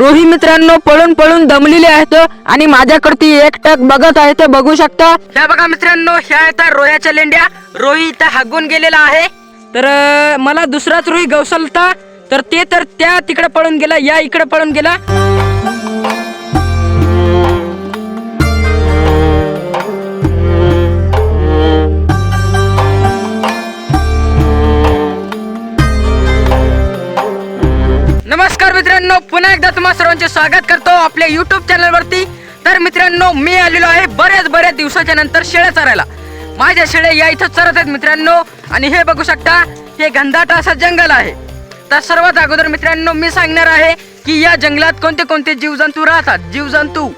रोही मित्रांनो पळून पळून दमलेले आहेत आणि माझ्याकडे एकटक बघत आहेत बघू शकता. ह्या बघा मित्रांनो ह्या आहेत रोह्याच्या लेंड्या. रोही इथं हागून गेलेला आहे. तर मला दुसराच रोही गवसलता. तर ते तर त्या तिकडे पळून गेला या इकडे पळून गेला. मित्रांनो पुन्हा एकदा तुम्हा सर्वांचे स्वागत करतो आपल्या युट्यूब चॅनल वरती. तर मित्रांनो मी आलेलो आहे बऱ्याच बऱ्याच दिवसाच्या नंतर शेळ्या चरायला. माझ्या शेळ्या या इथं चरत आहेत मित्रांनो. आणि हे बघू शकता हे घनदाट असं जंगल आहे. तर सर्वात अगोदर मित्रांनो मी सांगणार आहे की या जंगलात कोणते कोणते जीवजंतू राहतात. जीवजंतू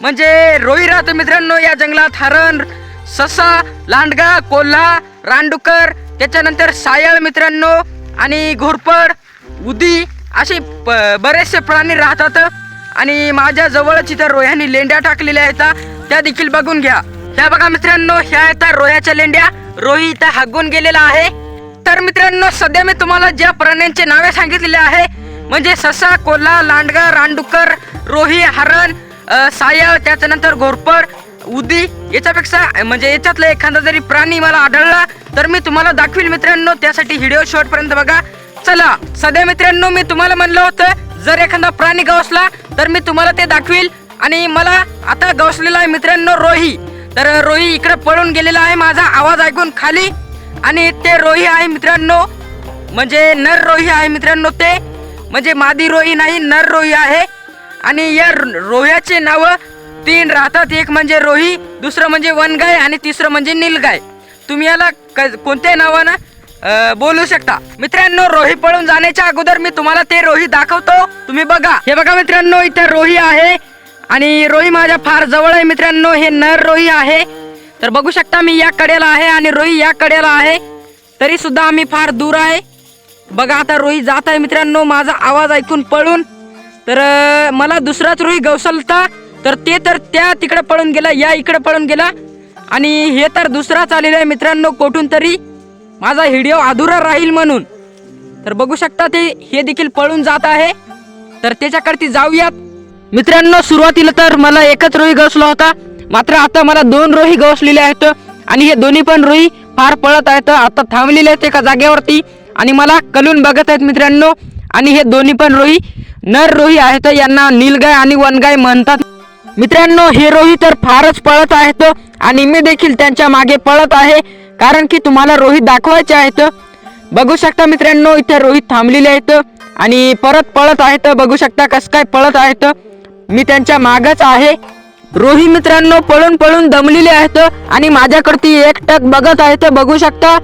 म्हणजे रोई राहतो मित्रांनो या जंगलात. हरण ससा लांडगा कोल्हा रानडुकर त्याच्यानंतर सायळ मित्रांनो आणि घोरपड उदी असे प- बरेचसे प्राणी राहतात आणि माझ्या जवळच इथं रोह्यानी लेंड्या टाकलेल्या आहेत. त्या देखील बघून घ्या. ह्या बघा मित्रांनो ह्या येतात रोह्याच्या लेंड्या. रोही इथं हागून गेलेला आहे. तर मित्रांनो सध्या मी तुम्हाला ज्या प्राण्यांचे नावे सांगितलेले आहे म्हणजे ससा कोल्हा लांडगा रानडुक्कर रोही हरण सायळ त्याच्यानंतर घोरपड उदी याच्यापेक्षा म्हणजे याच्यातला एखादा जरी प्राणी मला आढळला तर मी तुम्हाला दाखवील मित्रांनो. त्यासाठी व्हिडिओ शेवटपर्यंत बघा. चला सध्या मित्रांनो मी तुम्हाला म्हणलं होतं जर एखादा प्राणी गवसला तर मी तुम्हाला ते दाखवील. आणि मला आता गवसलेला आहे मित्रांनो रोही. तर रोही इकडे पळून गेलेला आहे माझा आवाज ऐकून खाली. आणि ते रोही आहे मित्रांनो म्हणजे नर रोही आहे मित्रांनो ते. म्हणजे मादी रोही नाही नर रोही आहे. आणि या रोह्याचे नाव तीन राहतात. एक म्हणजे रोही दुसरं म्हणजे वनगाय आणि तिसरं म्हणजे नीलगाय. तुम्ही याला क- कोणत्या नावानं बोलू शकता. मित्रांनो रोही पळून जाण्याच्या अगोदर मी तुम्हाला ते रोही दाखवतो. तुम्ही बघा. हे बघा मित्रांनो इथे रोही आहे. आणि रोही माझ्या फार जवळ आहे मित्रांनो. हे नर रोही आहे. तर बघू शकता मी या कडेला आहे आणि रोही या कडेला आहे. तरी सुद्धा आम्ही फार दूर आहे. बघा आता रोही जात आहे मित्रांनो. माझा आवाज ऐकून पळून. तर मला दुसराच रोही गवसलता. तर ते तर त्या तिकडे पळून गेला या इकडे पळून गेला. आणि हे तर दुसराच आलेला आहे मित्रांनो कोठून तरी. माझा व्हिडिओ अधुरा राहील म्हणून. तर बघू शकता ते हे देखील पळून जात आहे. तर त्याच्याकडे जाऊयात. मित्रांनो सुरुवातीला तर मला एकच रोही गवसला होता. मात्र आता मला दोन रोही गवसलेले आहेत आणि हे दोन्ही पण रोही फार पळत आहेत. आता थांबलेले आहेत एका जागेवरती आणि मला कलून बघत आहेत मित्रांनो. आणि हे दोन्ही पण रोही नर रोही आहेत. यांना नीलगाय आणि वनगाय म्हणतात. मित्रांनो हे रोही तर फारच पळत आहेत आणि मी देखील त्यांच्या मागे पळत आहे. कारण की तुम्हाला रोहित दाखवायचे आहेत. बघू शकता मित्रांनो इथे रोहित थांबलेले आहेत आणि परत पळत आहेत. बघू शकता कस काय पळत आहेत. मी त्यांच्या मागच आहे. रोही मित्रांनो पळून पळून दमलेले आहेत आणि माझ्याकडती एकटक बघत आहेत. बघू शकता.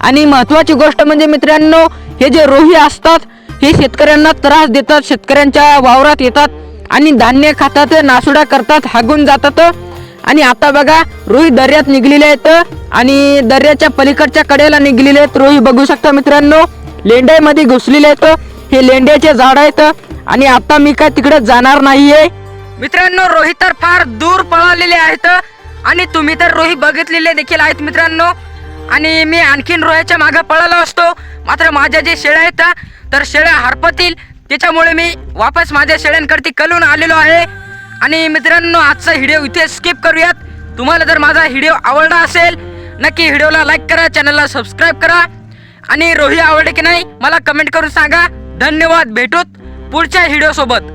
आणि महत्वाची गोष्ट म्हणजे मित्रांनो हे जे रोही असतात हे शेतकऱ्यांना त्रास देतात शेतकऱ्यांच्या वावरात येतात आणि धान्य खातात नासुडा करतात हागून जातात. आणि आता बघा रोही दर्यात निघलेले आहेत. आणि दर्याच्या पलीकडच्या कडेला निघलेले आहेत रोही बघू शकता मित्रांनो लेंड्यामध्ये घुसलेले आहेत. हे लेंड्याचे झाड आहेत. आणि आता मी काय तिकडे जाणार नाहीये. मित्रांनो रोही तर फार दूर पळालेले आहेत. आणि तुम्ही तर रोही बघितलेले देखील आहेत मित्रांनो. आणि मी आणखीन रोह्याच्या मागे पळालो असतो. मात्र माझ्या जे शेळ्या आहेत तर शेळ्या हरपतील. त्याच्यामुळे मी वापस माझ्या शेळ्यांकडती कलून आलेलो आहे. आणि मित्रांनो आजचा व्हिडिओ इथे स्किप करूयात. तुम्हाला जर माझा व्हिडिओ आवडला असेल नक्की व्हिडिओला लाईक करा चॅनलला सबस्क्राईब करा. आणि रोही आवडले की नाही मला कमेंट करून सांगा. धन्यवाद भेटूत पुढच्या व्हिडिओसोबत.